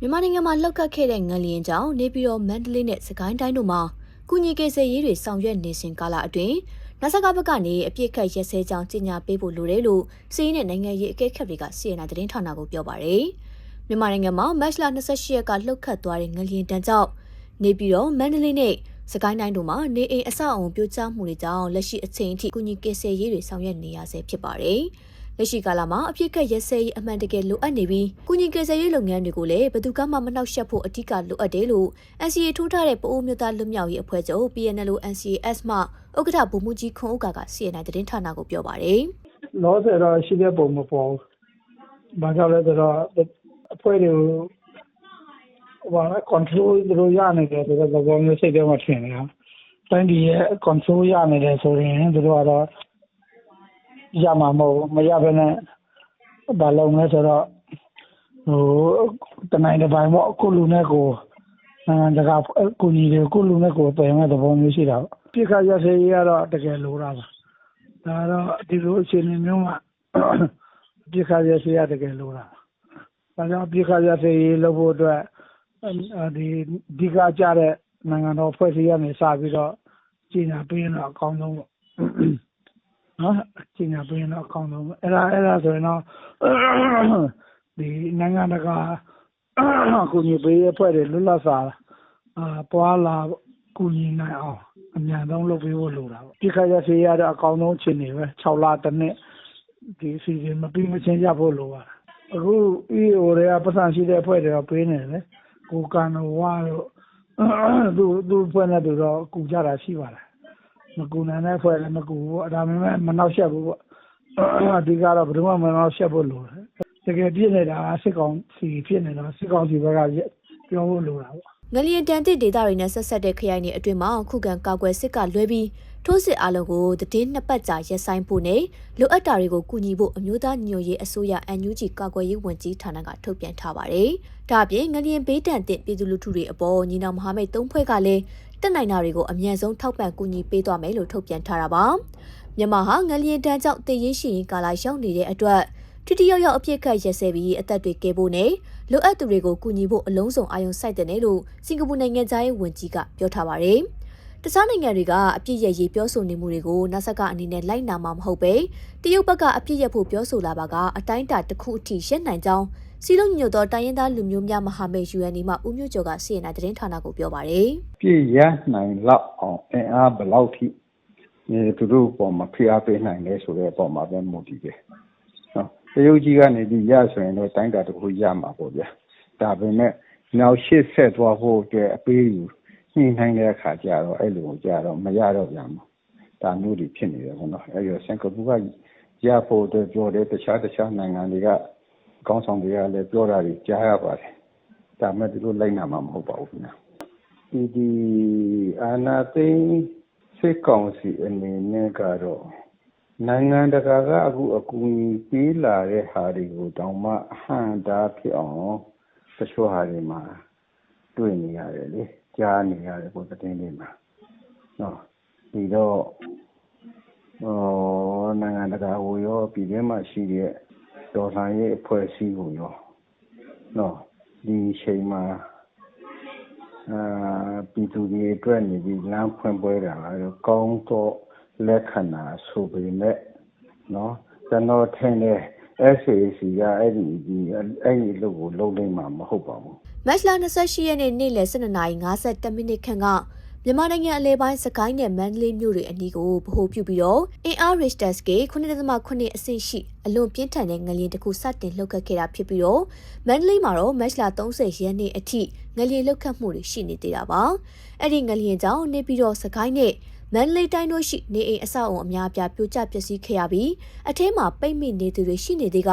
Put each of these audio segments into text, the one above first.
မြန်မာနိုင်ငံမှာလှုပ်ခတ်ခဲ့တဲ့ငလျင်ကြောင့်နေပြည်တော်မန္တလေးနဲ့စကိုင်းတိုင်းတို့မှာကုညီကေဆယ်ရေးတွေဆောင်ရွက်နေစဉ်ကာလအတွင်းနစကဘက်ကနေအပြစ်ခတ်ရက်စဲကြောင်းကြေညာပေးဖို့လိုတယ်လို့စီးရီးနဲ့နိုင်ငံရေးအကဲခတ်တွေကစီရင်နာသတင်းဌာနကိုပြောပါရယ်မြန်မာနိုင်ငံမှာမတ်လ28ရက်ကလှုပ်ခတ်သွားတဲ့ငလျင်တန်းကြောင့်နေပြည်တော်မန္တလေးနဲ့စကိုင်းတိုင်းတို့မှာနေအိမ်အဆောက်အုံပြိုကျမှုတွေကြောင့်လက်ရှိအချိန်အထိကုညီကေဆယ်ရေးတွေဆောင်ရွက်နေရဆဲဖြစ်ပါတယ်။ လက်ရှိကာလမှာအပြစ်ကက်ရက်စဲရေးအမှန်တကယ်လိုအပ်နေပြီးကုညီကေဆယ်ရေးလုပ်ငန်းတွေကိုလည်းဘယ်သူကမှမနှောက်ယှက်ဖို့အဓိကလိုအပ်တယ်လို့ NCA ထိုးထားတဲ့ပအိုးမျိုးသားလွတ်မြောက်ရေးအဖွဲ့ချုပ် PNL NCS မှဥက္ကဋ္ဌဗိုလ်မှူးကြီးခွန်ဥက္ကာက CNN သတင်းဌာနကိုပြောပါတယ်လောဆယ်တော့ရှိတဲ့ပုံမပေါ်ဘူး။ဘာကြောင့်လဲဆိုတော့အဖွဲ့တွေကိုဟိုဘာလဲ control သူတို့ရနေတယ်ဆိုတော့သဘောမျိုးစိတ်ထဲမှာထင်နေတာ။တိုင်းပြည်ရဲ့ control ရနေတယ်ဆိုရင်သူတို့ကတော့ ရမှာမဟုတ်ဘူး မရဘဲနဲ့ ဘာလုပ်မလဲဆိုတော့ဟိုတနိုင်တစ်ပိုင်းပေါ့အခုလူနဲ့ကိုနိုင်ငံတကာကိုကြီးတွေ ကိုလူနဲ့ကိုပယ်မဲ့သဘောမျိုး ရှိတာပေါ့ပြစ်ခါရစေးရတော့ တကယ်လိုတာပါ ဒါတော့ ဒီလိုအခြေအနေမျိုးမှာပြစ်ခါရစေးရတကယ်လိုတာဒါကြောင့်ပြစ်ခါရစေးလုပ်ဖို့အတွက်ဒီဒီကကြတဲ့ နိုင်ငံတော်ဖွဲ့စည်းရမယ်စပြီးတော့ ကြီးညာပေးရင်တော့ အကောင်းဆုံးပေါ့ နော်ကျင်ညာပေးရင်တော့အကောင်းဆုံးပဲအဲ့ဒါအဲ့ဒါဆိုရင်တော့ဒီနိုင်ငံတကာကိုညီပေးရဖွဲ့တယ်လွတ်လပ်စွာအာပွာလာကူညီနိုင်အောင်အမြန်ဆုံးလုပ်ပေးဖို့လိုတာပေါ့ဒီခါရစေးရတဲ့အကောင်းဆုံးအခြေအနေပဲ6လတစ်နှစ်ဒီစီစဉ်မပြီးမချင်းရဖို့လိုပါအခု EO တွေကပတ်စံရှိတဲ့အဖွဲ့တွေကပေးနေတယ်လေကိုကန်ဝါတို့သူသူဖွဲ့နေသူတော့ကူကြတာရှိပါတယ် မကူနိုင်တဲ့ဖွဲ့လည်းမကူဘူးပေါ့ဒါပေမဲ့မနှောက်ယှက်ဘူးပေါ့အဓိကတော့ဘယ်သူမှမနှောက်ယှက်ဖို့လိုတယ်တကယ်ပြည့်နေတာစစ်ကောင်စီဖြစ်နေတာစစ်ကောင်စီဘက်ကပြောဖို့လိုတာပေါ့ငလျင်တန်တစ်ဒေသတွေနဲ့ဆက်ဆက်တဲ့ခရိုင်တွေအတွင်းမှာခုခံကာကွယ်စစ်ကလွဲပြီးထိုးစစ်အလုံးကိုတည်င်းနှစ်ပတ်ကြာရက်ဆိုင်ဖို့နဲ့လိုအပ်တာတွေကိုကူညီဖို့အမျိုးသားညွှန်ရေးအစိုးရ NUG ကာကွယ်ရေးဝန်ကြီးဌာနကထုတ်ပြန်ထားပါတယ်။ဒါအပြင်ငလျင်ဘေးတန်တဲ့ပြည်သူလူထုတွေအပေါ်ညီနောင်မဟာမိတ်သုံးဖွဲ့ကလည်း တက်နိုင်တာတွေကိုအမြန်ဆုံးထောက်ပံ့ကူညီပေးသွားမယ်လို့ထုတ်ပြန်ထားတာပါ။မြန်မာဟာငလျင်တန်းကြောင့်တည်ရင်ရှိရင်ကာလာရောက်နေတဲ့အတွက်ထိတိယောက်ယောက်အပြစ်ခတ်ရက်စဲပြီးအသက်တွေကဲဖို့နဲ့လိုအပ်သူတွေကိုကူညီဖို့အလုံးစုံအာရုံစိုက်တဲ့လို့စင်ကာပူနိုင်ငံသားရေးဝန်ကြီးကပြောထားပါတယ်။တခြားနိုင်ငံတွေကအပြစ်ရရေးပြောဆိုနေမှုတွေကိုနာဆကအနေနဲ့လိုက်နာမှာမဟုတ်ပဲတရုတ်ဘက်ကအပြစ်ရဖို့ပြောဆိုလာပါကအတိုင်းအတာတစ်ခုအထိရှင်းနိုင်ကြောင်း စီလုံးညို့သောတိုင်းရင်းသားလူမျိုးများမဟာမိတ် UNE မှဦးမျိုးကျော်ကစီရင်တာသတင်းဌာနကိုပြောပါတယ်။ပြည့်ရနိုင်လောက်အောင်အင်အားဘယ်လောက်ထိအဲသူတို့ပေါ်မှာဖိအားပေးနိုင်လဲဆိုတဲ့အပေါ်မှာပဲမူတည်တယ်။နော်တရုတ်ကြီးကနေပြီးရဆိုရင်တော့တိုင်းတာတစ်ခုရမှာပေါ့ဗျာ။ဒါပေမဲ့နောက်ရှေ့ဆက်သွားဖို့အတွက်အပေးယူညှိနှိုင်းတဲ့အခါကျတော့အဲ့လိုကြတော့မရတော့ပြန်ဘူး။ဒါမျိုးတွေဖြစ်နေတယ်ပေါ့နော်။အဲ့တော့စင်ကာပူကရဖို့အတွက်ပြောတယ်တခြားတခြားနိုင်ငံတွေက ကောင်းဆောင်တွေကလည်းပြောတာတွေကြားရပါတယ်။ဒါမဲ့သူတို့လိုက်နာမှာမဟုတ်ပါဘူးခင်ဗျာ။ဒီဒီအာနာသိစစ်ကောင်စီအနေနဲ့ကတော့နိုင်ငံတကာကအခုအကူအညီပေးလာတဲ့ဟာတွေကိုတောင်မှအဟန့်တားဖြစ်အောင်တချို့ဟာတွေမှာတွေ့နေရတယ်လေကြားနေရတယ်ပေါ့တဲ့င်းတွေမှာနော်ဒီတော့ဟောနိုင်ငံတကာကိုရောပြည်ထဲမှာရှိတဲ့ ဒေါ်လာရဲ့အဖွဲ့အစည်းကိုရောနော်ဒီချိန်မှာအာပြည်သူတွေအတွက်နေပြီးလမ်းဖွင့်ပွဲတာကတော့ကောင်းတော့လက္ခဏာဆိုပေမဲ့နော်ကျွန်တော်ထင်တယ် SAC ကအဲ့ဒီဒီအဲ့ဒီလူကိုလုံးလိမ့်မှာမဟုတ်ပါဘူးမတ်လ28ရက်နေ့နေ့လယ်12:52မိနစ်ခန့်က မြန်မာနိုင်ငံအလဲပိုင်းစကိုင်းနဲ့မန္တလေးမြို့တွေအနီးကိုဗဟိုပြုပြီးတော့အင်အား Richter scale 9.8အဆင့်ရှိအလွန်ပြင်းထန်တဲ့ငလျင်တစ်ခုစတင်လှုပ်ခတ်ခဲ့တာဖြစ်ပြီးတော့မန္တလေးမှာတော့မတ်လ30ရက်နေ့အထိငလျင်လှုပ်ခတ်မှုတွေရှိနေသေးတာပါအဲ့ဒီငလျင်ကြောင့်နေပြီးတော့စကိုင်းနဲ့ မန္တလေးတိုင်းတို့ရှိနေအိမ်အဆောက်အုံအများအပြားပြိုကျပျက်စီးခဲ့ရပြီးအထဲမှာပိတ်မိနေသူတွေရှိနေသေးက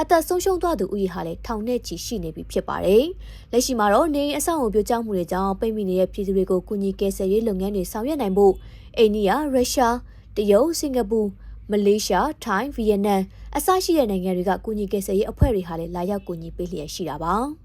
အသက်ဆုံးရှုံးသွားသူဥယျာဉ်ဟာလည်းထောင်နဲ့ချီရှိနေပြီဖြစ်ပါတယ်။လက်ရှိမှာတော့နေအိမ်အဆောက်အုံပြိုကျမှုတွေကြောင့်ပိတ်မိနေတဲ့ပြည်သူတွေကိုကူညီကယ်ဆယ်ရေးလုပ်ငန်းတွေဆောင်ရွက်နိုင်ဖို့အိန္ဒိယ၊ရုရှား၊တရုတ်၊စင်ကာပူ၊မလေးရှား၊ထိုင်း၊ဗီယက်နမ်အစရှိတဲ့နိုင်ငံတွေကကူညီကယ်ဆယ်ရေးအဖွဲ့တွေဟာလည်းလာရောက်ကူညီပေးလျက်ရှိတာပါ။